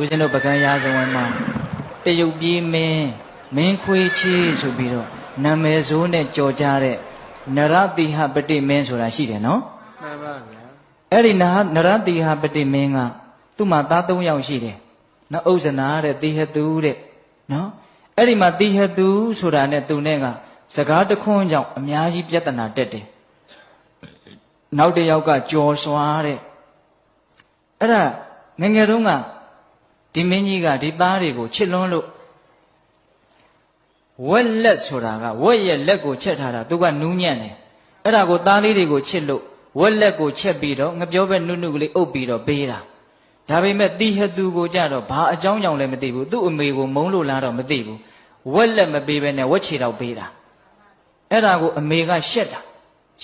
ဦးဇင်းတို့ပကံရာဇဝင်မှာတရုတ်ပြည်မင်းမင်းခွေးချေးဆိုပြီးတော့နာမည်ဆိုးနဲ့ကြော်ကြတဲ့နရတိဟပတိမင်းဆိုတာရှိတယ်နော်မှန်ပါဗျာအဲ့ဒီနဟနရတိဟပတိမင်းကသူ့မှာသား၃ယောက်ရှိတယ်နော်ဥဇနာတဲ့တိဟတုတဲ့နော်အဲ့ဒီမှာတိဟတုဆိုတာနဲ့သူနဲ့ကစကားတခွန်းကြောင့်အများကြီးပြဿနာတက်တယ်နောက်တစ်ယောက်ကကြော်စွာတဲ့အဲ့ဒါငယ်ငယ်တုန်းက ဒီမင်းကြီးကဒီသားတွေကိုချစ်လွန်းလို့ဝက်လက်ဆိုတာကဝက်ရဲ့လက်ကိုချက်ထားတာသူကနူးညံ့တယ်အဲ့ဒါကိုသားလေးတွေကိုချစ်လို့ဝက်လက်ကိုချက်ပြီးတော့ငပြောပဲနုနုကလေးအုပ်ပြီးတော့ပေးတာဒါပေမဲ့တီဟသူကိုကြတော့ဘာအကြောင်းကြောင့်လဲမသိဘူးသူ့အမေကိုမုန်းလို့လားတော့မသိဘူးဝက်လက်မပေးဘဲနဲ့ဝက်ချေတော့ပေးတာအဲ့ဒါကိုအမေကရှက်တာ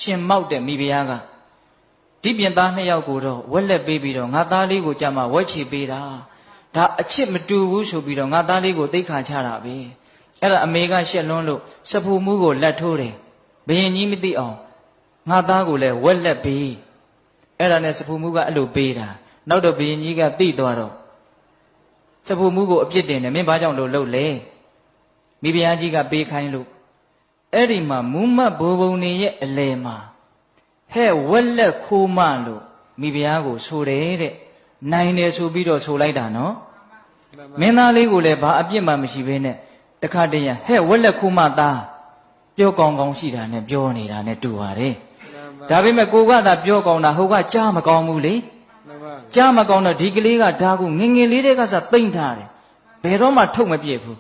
ရှင်မောက်တဲ့မိဖုရားကဒီပြင်သားနှစ်ယောက်ကိုတော့ဝက်လက်ပေးပြီးတော့ငါသားလေးကိုကြမှာဝက်ချေပေးတာ ဒါအချစ်မတူဘူးဆိုပြီးတော့ငါသားလေးကိုသိခါချတာပဲအဲ့ဒါအမေကရှက်လွန်းလို့စဖူမှုကိုလက်ထိုးတယ်ဘယင်ကြီးမသိအောင်ငါသားကိုလည်းဝက်လက်ပေးအဲ့ဒါနဲ့စဖူမှုကအဲ့လိုပေးတာနောက်တော့ဘယင်ကြီးကသိသွားတော့စဖူမှုကိုအပြစ်တင်တယ်မင်းဘာကြောင့်လို့လှုပ်လဲမိဖုရားကြီးကပေးခိုင်းလို့အဲ့ဒီမှာမူးမတ်ဘိုးဘုံနေရဲ့အလဲမှာဟဲ့ဝက်လက်ခိုးမလို့မိဖုရားကိုဆိုတယ်တဲ့နိုင်တယ်ဆိုပြီးတော့ဆိုလိုက်တာနော် မှန်ပါမင်းသားလေးကိုလည်းဘာအပြစ်မှမရှိဘဲနဲ့တခါတည်းရဟဲ့ဝက်လက်ခိုးမသားပြောကောင်းကောင်းရှိတာနဲ့ပြောနေတာနဲ့တူပါတယ်မှန်ပါဒါပေမဲ့ကိုကသာပြောကောင်းတာဟိုကကြားမကောင်းဘူးလေမှန်ပါကြားမကောင်းတော့ဒီကလေးကဒါကိုငယ်ငယ်လေးတည်းကစသိမ့်ထားတယ်ဘယ်တော့မှထုတ်မပြစ်ဘူး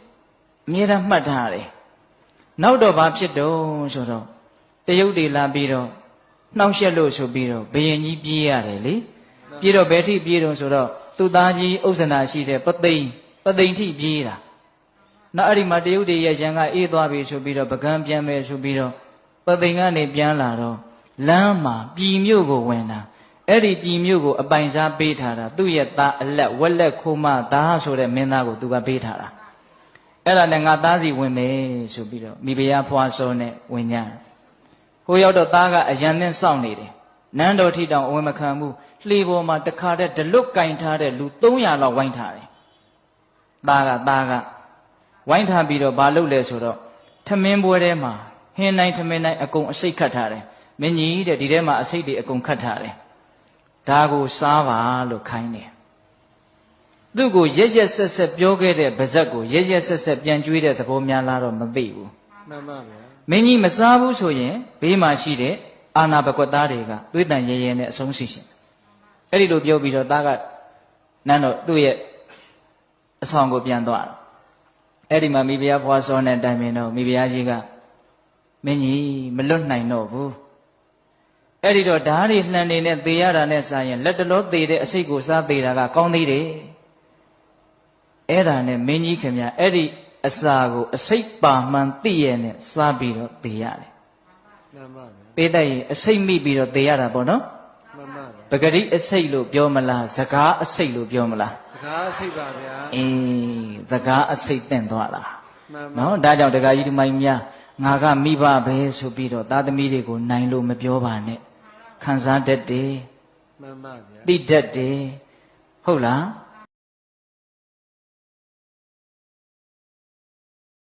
အမြဲတမ်းမှတ်ထားတယ်နောက်တော့ဘာဖြစ်တော့ဆိုတော့တရုတ်တွေလာပြီးတော့နှောက်ရှက်လို့ဆိုပြီးတော့ဘယင်ကြီးပြေးရတယ်လေပြေးတော့ဘယ်ထိပြေးတော့ဆိုတော့ သူ့သားကြီးဥစ္ဆနာရှိတဲ့ပသိမ်ပသိမ်ထိပြေးတာနောက်အဲ့ဒီမှာတရုတ်တွေရဲ့ရန်ကအေးသွားပြီဆိုပြီးတော့ပကံပြန်မယ်ဆိုပြီးတော့ပသိမ်ကနေပြန်လာတော့လမ်းမှာပြည်မြို့ကိုဝင်တာအဲ့ဒီပြည်မြို့ကိုအပိုင်စားပေးထားတာသူ့ရဲ့သားအလက်ဝက်လက်ခိုးမသားဆိုတဲ့မင်းသားကိုသူကပေးထားတာအဲ့ဒါနဲ့ငါသားစီဝင်မယ်ဆိုပြီးတော့မိဖုရားဖွာစောနဲ့ဝင်ကြတယ်ဟိုရောက်တော့သားကအရန်နဲ့စောင့်နေတယ် နန်းတော်ထိတောင်အဝင်မခံဘူးလှေပေါ်မှာတခါတည်းဒလွတ်ကင်ထားတဲ့လူ300လောက်ဝိုင်းထားတယ်သားကသားကဝိုင်းထားပြီးတော့ဘာလုပ်လဲဆိုတော့ထမင်းပွဲထဲမှာဟင်းနိုင်ထမင်းနိုင်အကုန်အစိတ်ခတ်ထားတယ်မင်းကြီးတဲ့ဒီထဲမှာအစိတ်တွေအကုန်ခတ်ထားတယ်ဒါကိုစားပါလို့ခိုင်းတယ်သူ့ကိုရက်ရက်ဆက်ဆက်ပြောခဲ့တဲ့ဗဇက်ကိုရက်ရက်ဆက်ဆက်ပြန်ကျွေးတဲ့သဘောများလားတော့မသိဘူးမှန်ပါဗျာမင်းကြီးမစားဘူးဆိုရင်ဘေးမှာရှိတဲ့ အာနာဘကွက်သားတွေကသွေးတန်ရဲရဲနဲ့အဆုံးစီရှင်အဲ့ဒီလိုပြောပြီးတော့သားကနန်းတော့သူ့ရဲ့အဆောင်ကိုပြန်သွားတယ်အဲ့ဒီမှာမိဖုရားဘွားစောနဲ့တိုင်ပင်တော့မိဖုရားကြီးကမင်းကြီးမလွတ်နိုင်တော့ဘူးအဲ့ဒီတော့ဓာတ်တွေလှန်နေတဲ့သေရတာနဲ့စာရင်လက်တလောသေတဲ့အစိတ်ကိုစားသေးတာကကောင်းသေးတယ်အဲ့ဒါနဲ့မင်းကြီးခင်ဗျအဲ့ဒီအစာကိုအစိတ်ပါမှန်သိရဲ့နဲ့စားပြီးတော့သေရတယ် မှန်ပါဗျာပေးတတ်ရင်အစိတ်မိပြီးတော့သေရတာပေါ့နော်မှန်ပါဗျာပဂတိအစိတ်လို့ပြောမလားစကားအစိတ်လို့ပြောမလားစကားစိတ်ပါဗျာအေးစကားအစိတ်တင့်သွားတာမှန်ပါနော်ဒါကြောင့်တခါကြီးဒီမိုင်းများငါကမိဘပဲဆိုပြီးတော့သားသမီးတွေကိုနိုင်လို့မပြောပါနဲ့ခံစားတတ်တယ်မှန်ပါဗျာသိတတ်တယ်ဟုတ်လား